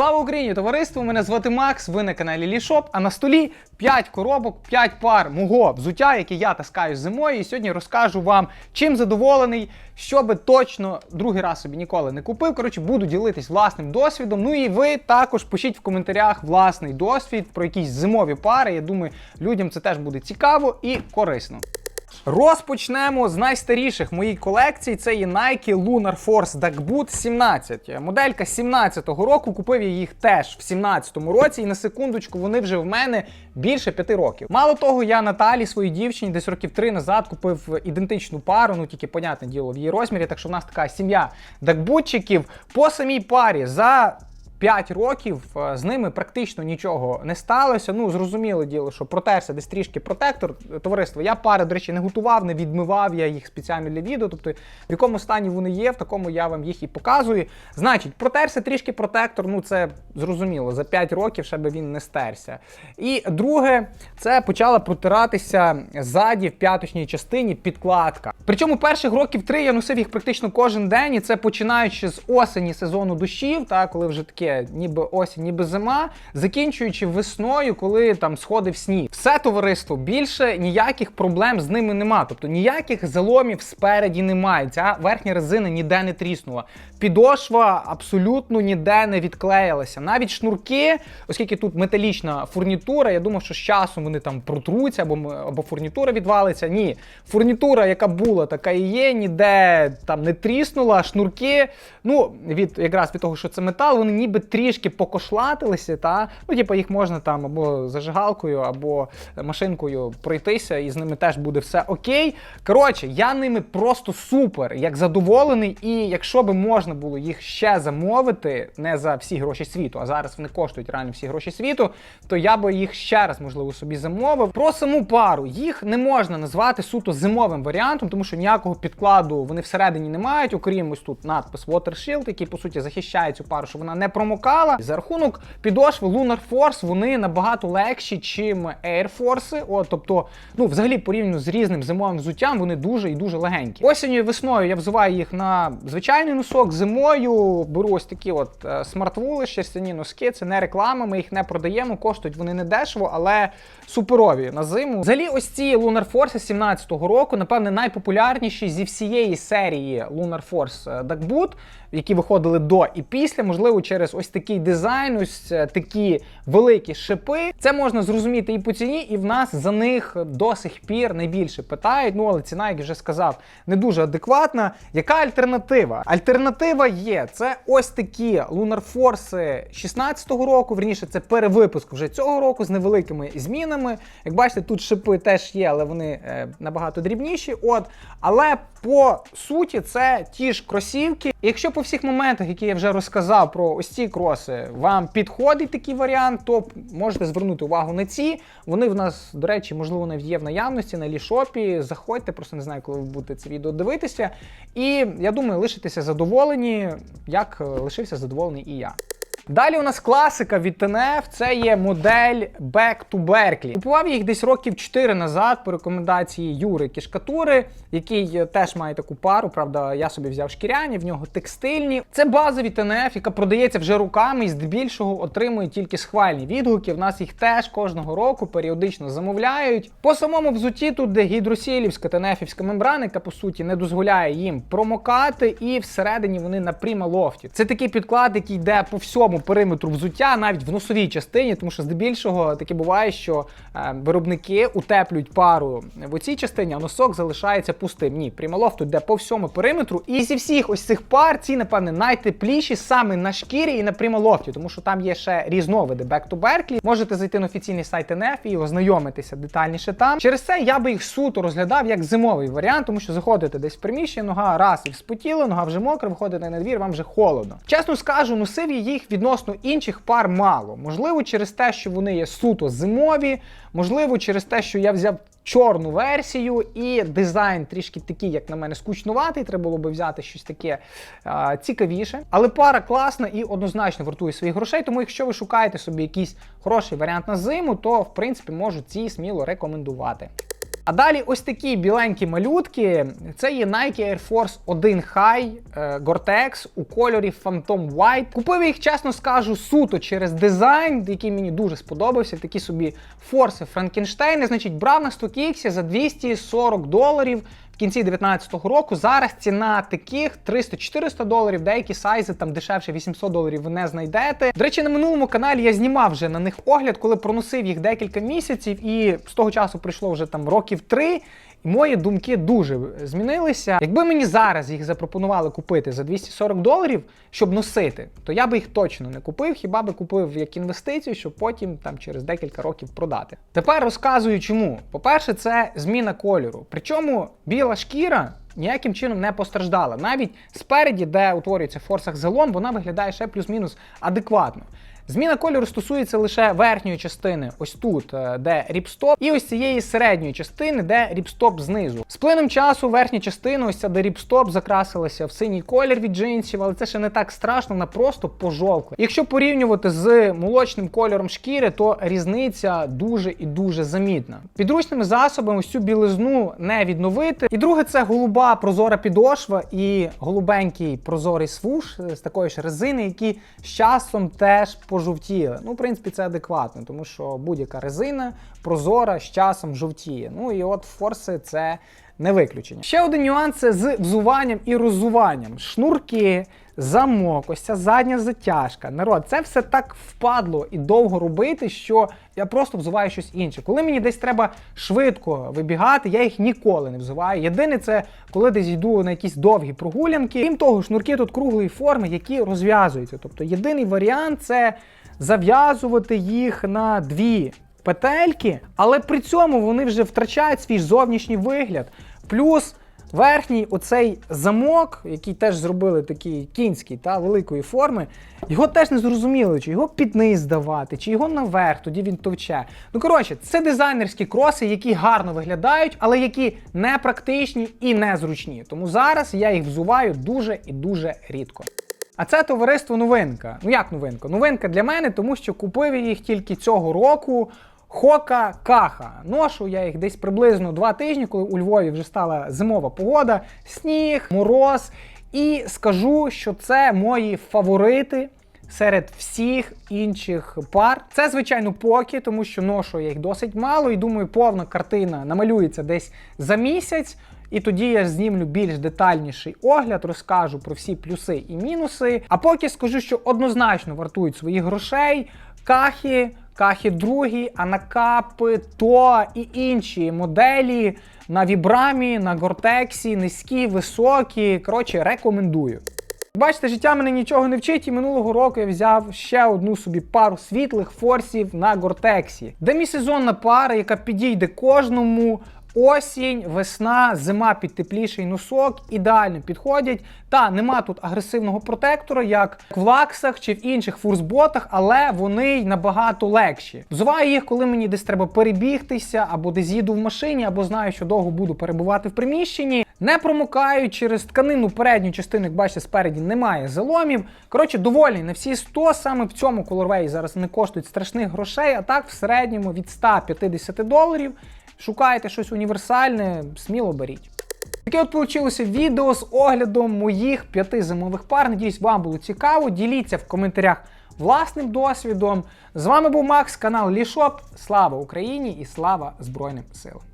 Слава Україні, товариство! Мене звати Макс. Ви на каналі Лішоп. А на столі 5 коробок, 5 пар мого взуття, яке я таскаю зимою. І сьогодні розкажу вам, чим задоволений, що би точно другий раз собі ніколи не купив. Коротше, буду ділитись власним досвідом. Ну і ви також пишіть в коментарях власний досвід про якісь зимові пари. Я думаю, людям це теж буде цікаво і корисно. Розпочнемо з найстаріших моїй колекції. Це є Nike Lunar Force Duck Boot 17. Моделька 17-го року. Купив я їх теж в 17-му році, і на секундочку вони вже в мене більше 5 років. Мало того, я Наталі, своїй дівчині, десь років 3 назад купив ідентичну пару, ну тільки, понятне діло, в її розмірі. Так що в нас така сім'я дакбутчиків по самій парі за. 5 років е, з ними практично нічого не сталося. Ну, зрозуміло діло, що протерся десь трішки протектор. Товариство, я пари, до речі, не готував, не відмивав я їх спеціально для відео. Тобто, в якому стані вони є, в такому я вам їх і показую. Значить, протерся трішки протектор, ну це зрозуміло, за 5 років ще би він не стерся. І друге, це почала протиратися ззаді в п'яточній частині підкладка. Причому перших років три я носив їх практично кожен день, і це починаючи з осені сезону дощів, та коли вже таке ніби осінь, ніби зима, закінчуючи весною, коли там сходив сніг. Все товариство більше ніяких проблем з ними нема. Тобто ніяких заломів спереді немає. Ця верхня резина ніде не тріснула. Підошва абсолютно ніде не відклеїлася. Навіть шнурки, оскільки тут металічна фурнітура, я думав, що з часом вони там протруться або, або фурнітура відвалиться. Ні, фурнітура, яка була, така і є, ніде там не тріснула. Шнурки, ну від якраз від того, що це метал, вони ніби трішки покошлатилися. Та ну, типу, їх можна там або зажигалкою, або машинкою пройтися, і з ними теж буде все окей. Коротше, я ними просто супер, як задоволений, і якщо би можна було їх ще замовити, не за всі гроші світу, а зараз вони коштують реально всі гроші світу, то я би їх ще раз, можливо, собі замовив. Про саму пару їх не можна назвати суто зимовим варіантом, тому що ніякого підкладу вони всередині не мають, окрім ось тут надпис Water Shield, який по суті захищає цю пару, щоб вона не промокала. За рахунок підошви Lunar Force вони набагато легші, чим Air Force. От, тобто, ну взагалі порівняно з різним зимовим взуттям, вони дуже і дуже легенькі. Осінню і весною я взуваю їх на звичайний носок. Зимою беру ось такі от е, смартвули, шерстяні носки. Це не реклама, ми їх не продаємо. Коштують вони не дешево, але суперові на зиму. Взагалі, ось ці Lunar Force 17-го року, напевне, найпопулярніші зі всієї серії Lunar Force Duck Boot, які виходили до і після, можливо, через ось такий дизайн, ось е, такі великі шипи. Це можна зрозуміти і по ціні, і в нас за них до сих пір найбільше питають. Ну але ціна, як я вже сказав, не дуже адекватна. Яка альтернатива? Альтернатива є. Це ось такі Lunar Force 16-го року. Верніше, це перевипуск вже цього року з невеликими змінами. Як бачите, тут шипи теж є, але вони е, набагато дрібніші. От, але по суті, це ті ж кросівки. І якщо по всіх моментах, які я вже розказав про ось ці кроси, вам підходить такий варіант, то можете звернути увагу на ці. Вони в нас, до речі, можливо, навіть є в наявності на лішопі. Заходьте, просто не знаю, коли ви будете це відео дивитися. І я думаю, лишитеся задоволені, як е, лишився задоволений і я. Далі у нас класика від ТНФ, це є модель Back to Berkeley. Купував їх десь років 4 назад по рекомендації Юри Кішкатури, який е, теж має таку пару. Правда, я собі взяв шкіряні, в нього текстильні. Це база від ТНФ, яка продається вже руками і здебільшого отримує тільки схвальні відгуки. В нас їх теж кожного року періодично замовляють. По самому взуті тут де гідросілівська ТНФівська мембрана, яка по суті не дозволяє їм промокати, і всередині вони на пріма лофті. Це такий підклад, який йде по всьому периметру взуття, навіть в носовій частині, тому що здебільшого таке буває, що е, виробники утеплюють пару в оцій частині, а носок залишається пустим. Ні, тут йде по всьому периметру. І зі всіх ось цих пар ці, напевне, найтепліші саме на шкірі і на Primaloft, тому що там є ще різновиди Back to Berkeley. Можете зайти на офіційний сайт NF і ознайомитися детальніше там. Через це я би їх суто розглядав як зимовий варіант, тому що заходите десь в приміщення, нога раз і вспотіла, нога вже мокра, виходите на двір, вам вже холодно. Чесно скажу, носив я їх відносно інших пар мало. Можливо, через те, що вони є суто зимові, можливо, через те, що я взяв чорну версію, і дизайн трішки такий, як на мене, скучнуватий. Треба було би взяти щось таке а, цікавіше. Але пара класна і однозначно вартує своїх грошей. Тому, якщо ви шукаєте собі якийсь хороший варіант на зиму, то в принципі можу ці сміло рекомендувати. А далі ось такі біленькі малютки. Це є Nike Air Force 1 High е, Gore-Tex у кольорі Phantom White. Купив їх, чесно скажу, суто через дизайн, який мені дуже сподобався. Такі собі форси Франкенштейни. Значить, брав на StockX за 240 доларів. Кінці 2019 року зараз ціна таких 300-400 доларів, деякі сайзи там дешевше 800 доларів ви не знайдете. До речі, на минулому каналі я знімав вже на них огляд, коли проносив їх декілька місяців, і з того часу пройшло вже там років три. І мої думки дуже змінилися. Якби мені зараз їх запропонували купити за 240 доларів, щоб носити, то я би їх точно не купив, хіба би купив як інвестицію, щоб потім там через декілька років продати. Тепер розказую чому. По-перше, це зміна кольору. Причому біла шкіра. Ніяким чином не постраждала. Навіть спереді, де утворюється форсах зелон, вона виглядає ще плюс-мінус адекватно. Зміна кольору стосується лише верхньої частини, ось тут, е, де ріпстоп, і ось цієї середньої частини, де ріпстоп знизу. З плином часу верхня частина, ось ця де ріпстоп, закрасилася в синій колір від джинсів, але це ще не так страшно, вона просто пожовкла. Якщо порівнювати з молочним кольором шкіри, то різниця дуже і дуже замітна. Підручними засобами ось цю білизну не відновити. І друге, це голуба прозора підошва і голубенький прозорий свуш з такої ж резини, які з часом теж пожовтіли. Ну, в принципі, це адекватно, тому що будь-яка резина прозора з часом жовтіє. Ну і от форси це не виключення. Ще один нюанс це з взуванням і роззуванням. Шнурки, замок, ось ця задня затяжка. Народ, це все так впадло і довго робити, що я просто взуваю щось інше. Коли мені десь треба швидко вибігати, я їх ніколи не взуваю. Єдине, це коли десь йду на якісь довгі прогулянки. Крім того, шнурки тут круглої форми, які розв'язуються. Тобто єдиний варіант це зав'язувати їх на дві петельки, але при цьому вони вже втрачають свій зовнішній вигляд. Плюс верхній оцей замок, який теж зробили такий кінський та великої форми, його теж не зрозуміло, чи його під низ давати, чи його наверх, тоді він товче. Ну коротше, це дизайнерські кроси, які гарно виглядають, але які не практичні і незручні. Тому зараз я їх взуваю дуже і дуже рідко. А це товариство новинка. Ну як новинка? Новинка для мене, тому що купив я їх тільки цього року. Хока Каха. Ношу я їх десь приблизно два тижні, коли у Львові вже стала зимова погода, сніг, мороз. І скажу, що це мої фаворити серед всіх інших пар. Це, звичайно, поки, тому що ношу я їх досить мало, і думаю, повна картина намалюється десь за місяць. І тоді я знімлю більш детальніший огляд, розкажу про всі плюси і мінуси. А поки скажу, що однозначно вартують своїх грошей, кахи, кахи другі, анакапи, то і інші моделі на вібрамі, на гортексі, низькі, високі. Коротше, рекомендую. Бачите, життя мене нічого не вчить, і минулого року я взяв ще одну собі пару світлих форсів на гортексі. Демісезонна пара, яка підійде кожному. Осінь, весна, зима під тепліший носок ідеально підходять. Та нема тут агресивного протектора, як в лаксах чи в інших фурсботах, але вони й набагато легші. Взуваю їх, коли мені десь треба перебігтися, або десь їду в машині, або знаю, що довго буду перебувати в приміщенні. Не промокають через тканину передню частину, як бачите, спереді немає заломів. Коротше, доволі на всі 100 саме в цьому колорвеї зараз не коштують страшних грошей, а так в середньому від 150 доларів. Шукаєте щось універсальне, сміло беріть. Таке от получилося відео з оглядом моїх п'яти зимових пар. Надіюсь, вам було цікаво. Діліться в коментарях власним досвідом. З вами був Макс, канал Лішоп. Слава Україні і слава Збройним силам!